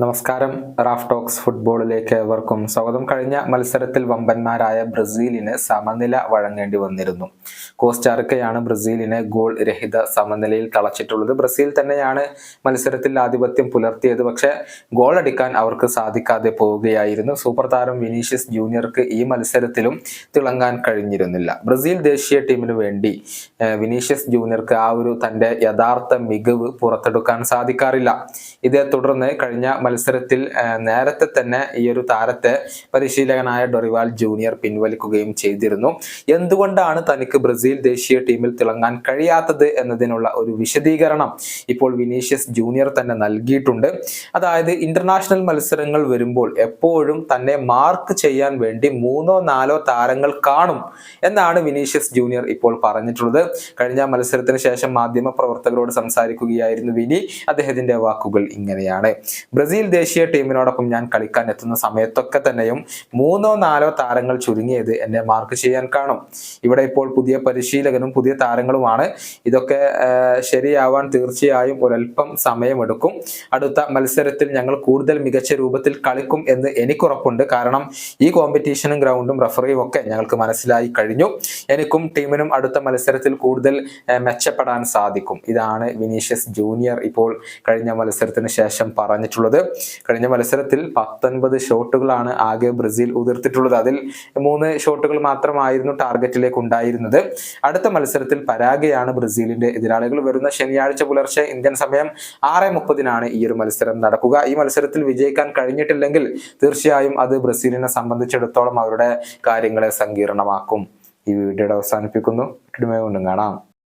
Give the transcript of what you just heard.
നമസ്കാരം. Raf talks ഫുട്ബോളിലേക്ക് ഏവർക്കും സ്വാഗതം. കഴിഞ്ഞ മത്സരത്തിൽ വമ്പന്മാരായ ബ്രസീലിന് സമനില വഴങ്ങേണ്ടി വന്നിരുന്നു. കോസ്റ്റാറിക്കയാണ് ബ്രസീലിനെ ഗോൾ രഹിത സമനിലയിൽ തളച്ചിട്ടുള്ളത്. ബ്രസീൽ തന്നെയാണ് മത്സരത്തിൽ ആധിപത്യം പുലർത്തിയത്. പക്ഷേ ഗോൾ അടിക്കാൻ അവർക്ക് സാധിക്കാതെ പോവുകയായിരുന്നു. സൂപ്പർ താരം വിനീഷ്യസ് ജൂനിയർക്ക് ഈ മത്സരത്തിലും തിളങ്ങാൻ കഴിഞ്ഞിരുന്നില്ല. ബ്രസീൽ ദേശീയ ടീമിന് വേണ്ടി വിനീഷ്യസ് ജൂനിയർക്ക് ആ ഒരു തന്റെ യഥാർത്ഥ മികവ് പുറത്തെടുക്കാൻ സാധിക്കാറില്ല. ഇതേ തുടർന്ന് കഴിഞ്ഞ മത്സരത്തിൽ നേരത്തെ തന്നെ ഈ ഒരു താരത്തെ പരിശീലകനായ ഡൊറിവാൾ ജൂനിയർ പിൻവലിക്കുകയും ചെയ്തിരുന്നു. എന്തുകൊണ്ടാണ് തനിക്ക് ബ്രസീൽ ദേശീയ ടീമിൽ തിളങ്ങാൻ കഴിയാത്തത് എന്നതിനുള്ള ഒരു വിശദീകരണം ഇപ്പോൾ വിനീഷ്യസ് ജൂനിയർ തന്നെ നൽകിയിട്ടുണ്ട്. അതായത് ഇന്റർനാഷണൽ മത്സരങ്ങൾ വരുമ്പോൾ എപ്പോഴും തന്നെ മാർക്ക് ചെയ്യാൻ വേണ്ടി മൂന്നോ നാലോ താരങ്ങൾ കാണും എന്നാണ് വിനീഷ്യസ് ജൂനിയർ ഇപ്പോൾ പറഞ്ഞിട്ടുള്ളത്. കഴിഞ്ഞ മത്സരത്തിന് ശേഷം മാധ്യമ പ്രവർത്തകരോട് സംസാരിക്കുകയായിരുന്നു വിനി. അദ്ദേഹത്തിന്റെ വാക്കുകൾ ഇങ്ങനെയാണ്. ബ്രസീൽ ദേശീയ ടീമിനോടൊപ്പം ഞാൻ കളിക്കാൻ എത്തുന്ന സമയത്തൊക്കെ തന്നെയും മൂന്നോ നാലോ താരങ്ങൾ ചുരുങ്ങിയത് എന്നെ മാർക്ക് ചെയ്യാൻ കാണും. ഇവിടെ ഇപ്പോൾ പുതിയ പരിശീലകനും പുതിയ താരങ്ങളുമാണ്. ഇതൊക്കെ ശരിയാവാൻ തീർച്ചയായും ഒരല്പം സമയമെടുക്കും. അടുത്ത മത്സരത്തിൽ ഞങ്ങൾ കൂടുതൽ മികച്ച രൂപത്തിൽ കളിക്കും എന്ന് എനിക്കുറപ്പുണ്ട്. കാരണം ഈ കോമ്പറ്റീഷനും ഗ്രൗണ്ടും റഫറിയും ഒക്കെ ഞങ്ങൾക്ക് മനസ്സിലായി കഴിഞ്ഞു. എനിക്കും ടീമിനും അടുത്ത മത്സരത്തിൽ കൂടുതൽ മെച്ചപ്പെടാൻ സാധിക്കും. ഇതാണ് വിനീഷ്യസ് ജൂനിയർ ഇപ്പോൾ കഴിഞ്ഞ മത്സരത്തിന് ശേഷം പറഞ്ഞിട്ടുള്ളത്. കഴിഞ്ഞ മത്സരത്തിൽ പത്തൊൻപത് ഷോട്ടുകളാണ് ആകെ ബ്രസീൽ ഉതിർത്തിട്ടുള്ളത്. അതിൽ മൂന്ന് ഷോട്ടുകൾ മാത്രമായിരുന്നു ടാർഗറ്റിലേക്ക് ഉണ്ടായിരുന്നത് അടുത്ത മത്സരത്തിൽ പരാഗയാണ് ബ്രസീലിന്റെ എതിരാളികൾ വരുന്ന ശനിയാഴ്ച പുലർച്ചെ ഇന്ത്യൻ സമയം ആറ് മുപ്പതിനാണ് ഈ ഒരു മത്സരം നടക്കുക. ഈ മത്സരത്തിൽ വിജയിക്കാൻ കഴിഞ്ഞിട്ടില്ലെങ്കിൽ തീർച്ചയായും അത് ബ്രസീലിനെ സംബന്ധിച്ചിടത്തോളം അവരുടെ കാര്യങ്ങളെ സങ്കീർണമാക്കും. ഈ വീഡിയോയുടെ അവസാനിപ്പിക്കുന്നു. കൊണ്ടും കാണാം.